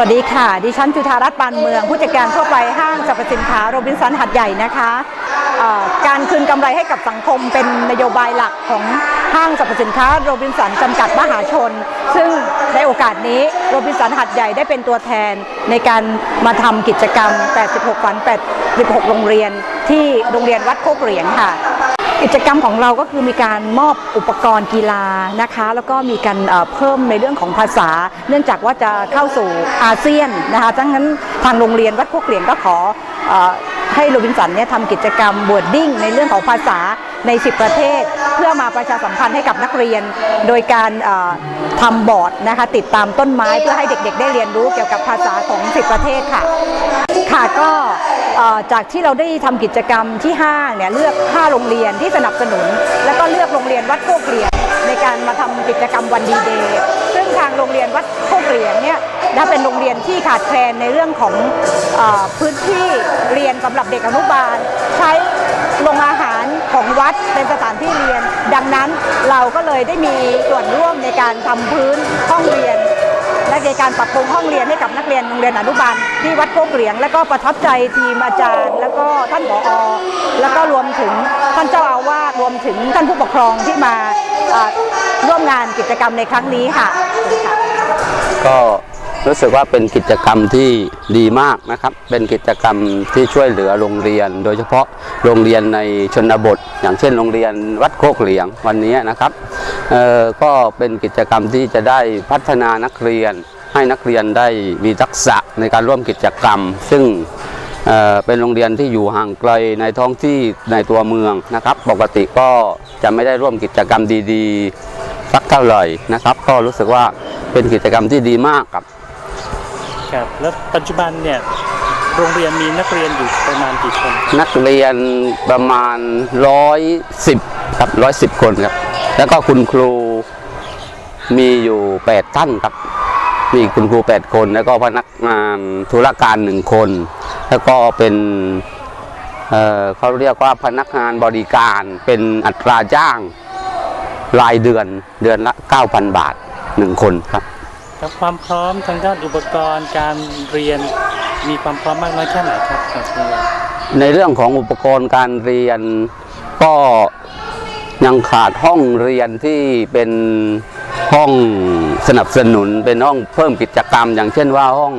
สวัสดีค่ะ ดิฉันจุธารัตน์ปานเมือง ผู้จัดการทั่วไปห้างสรรพสินค้าโรบินสันหัดใหญ่นะคะการคืนกำไรให้กับสังคมเป็นนโยบายหลักของห้างสรรพสินค้าโรบินสันจำกัดมหาชน ซึ่งในโอกาสนี้โรบินสันหัดใหญ่ได้เป็นตัวแทนในการมาทำกิจกรรม 86 ฝัน 86 โรงเรียนที่โรงเรียนวัดโคกเหรียงค่ะ กิจกรรมของเราก็คือมีการมอบอุปกรณ์กีฬานะคะ แล้วก็มีการเพิ่มในเรื่องของภาษา เนื่องจากว่าจะเข้าสู่อาเซียนนะคะดังนั้นทางโรงเรียนวัดโคกเหลียงก็ขออให้โรบินสันเนี่ยทำกิจกรรมบวดดิ้งในเรื่องของภาษาใน 10 ประเทศ เพื่อมาประชาสัมพันธ์ให้กับนักเรียน โดยการเอ่อทำบอร์ดนะคะติดตามต้นไม้เพื่อให้เด็กๆ ได้เรียนรู้เกี่ยวกับภาษาของ 10 ประเทศค่ะ ค่ะก็ จากที่เราได้ทำกิจกรรมที่ห้างเนี่ยเลือก 5 โรงเรียนที่สนับสนุน แล้วก็เลือกโรงเรียนวัดโคกเหลียงในการมาทำกิจกรรมวันดีเดย์ซึ่งทางโรงเรียนวัดโคกเหลียงเนี่ยนะเป็นโรงเรียนที่ขาดแคลนในเรื่องของอพื้นที่เรียนสำหรับเด็กอนุบาล ใช้โรงอาหารของวัดเป็นสถานที่เรียน ดังนั้นเราก็เลยได้มีส่วนร่วมในการทำพื้นห้องเรียน ในการปรับปรุงห้องเรียนให้กับนักเรียนโรงเรียนอนุบาลที่วัดโคกเหลียง และก็ประทับใจทีมอาจารย์ แล้วก็ท่านผอแล้วก็รวมถึงท่านเจ้าอาวาสรวมถึงท่านผู้ปกครองที่มาร่วมงานกิจกรรมในครั้งนี้ค่ะ ก็รู้สึกว่าเป็นกิจกรรมที่ดีมากนะครับ เป็นกิจกรรมที่ช่วยเหลือโรงเรียน โดยเฉพาะโรงเรียนในชนบท อย่างเช่นโรงเรียนวัดโคกเหลียงวันนี้นะครับ ก็เป็นกิจกรรมที่จะได้พัฒนานักเรียน ให้นักเรียนได้มีทักษะในการร่วมกิจกรรม ซึ่งเอ่อเป็นโรงเรียนที่อยู่ห่างไกลในท้องที่ในตัวเมืองนะครับ ปกติก็จะไม่ได้ร่วมกิจกรรมดีๆสักเท่าไหร่นะครับ ก็รู้สึกว่าเป็นกิจกรรมที่ดีมากครับครับแล้วปัจจุบันเนี่ยโรงเรียนมีนักเรียนอยู่ประมาณกี่คน นักเรียนประมาณร้อยสิบ ครับร้อยสิบคนครับ แล้วก็คุณครูมีอยู่แปดท่านครับ มีคุณครูแปดคน แล้วก็พนักงานธุรการหนึ่งคน แล้วก็เป็นเอ่อเขาเรียกว่าพนักงานบริการเป็นอัตราจ้างรายเดือนเดือนละ 9,000 บาทหนึ่งคนครับครับความพร้อมทางด้านอุปกรณ์การเรียนมีความพร้อมมากน้อยแค่ไหนครับของโรงเรียนในเรื่องของอุปกรณ์การเรียนก็ ยังขาดห้องเรียนที่เป็นห้องสนับสนุนเป็นห้องเพิ่มกิจกรรม อย่างเช่นว่าห้อง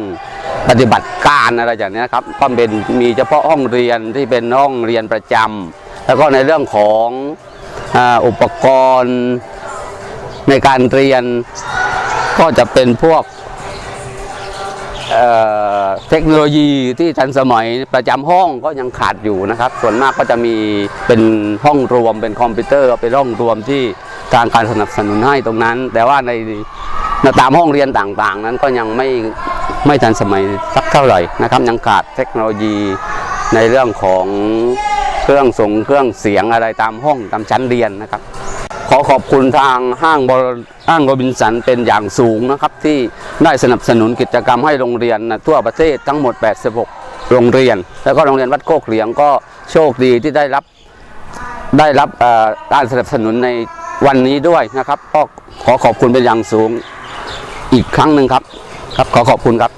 ปฏิบัติการอะไรอย่างนี้นะครับก็เป็นมีเฉพาะห้องเรียนที่เป็นห้องเรียนประจำแล้วก็ในเรื่องของอ,อุปกรณ์ในการเรียนก็จะเป็นพวก เทคโนโลยีที่ทันสมัยประจำห้องก็ยังขาดอยู่นะครับ ส่วนมากก็จะมีเป็นห้องรวมเป็นคอมพิวเตอร์เป็นห้องรวมที่ทางการสนับสนุนให้ตรงนั้น แต่ว่าในในตามห้องเรียนต่างๆ นั้นก็ยังไม่ไม่ทันสมัยสักเท่าไหร่นะครับยังขาดเทคโนโลยีในเรื่องของเครื่องส่งเครื่องเสียงอะไรตามห้องตามชั้นเรียนนะครับ ขอขอบคุณทางห้างบรห้างโรบินสันเป็นอย่างสูงนะครับ ที่ได้สนับสนุนกิจกรรมให้โรงเรียนนะทั่วประเทศทั้งหมด 86 โรงเรียน แล้วก็โรงเรียนวัดโคกเหลียงก็โชคดีที่ได้รับได้รับการสนับสนุนในวันนี้ด้วยนะครับก็ขอขอบคุณเป็นอย่างสูงอีกครั้งหนึ่งครับ ครับขอขอบคุณครับ